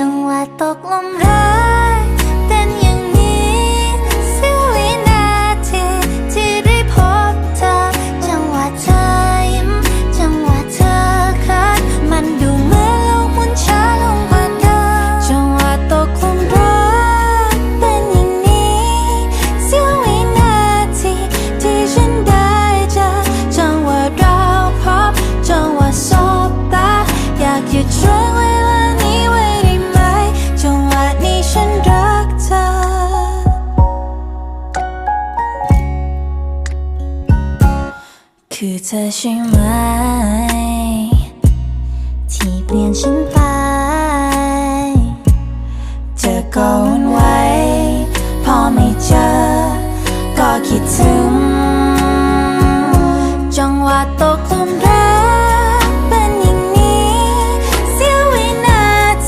จังหวะตกลมรักเป็นอย่างนี้เสี้ยววินาทีที่ได้พบเธอ จังหวะเธอยิ้มจังหวะเธอคัดมันดูเหมือนโลกหมุนช้าลงกว่าเดิมจังหวะตกลมรักเป็นอย่างนี้เสี้ยววินาทีที่ฉันได้เจอจังหวะเราพบจังหวะสบตาอยากหยุดช่วง คือเธอใช่ไหม ที่เปลี่ยนฉันไป เธอก็วนไว้ พอไม่เจอ ก็คิดถึง จังหวะตกลมแรง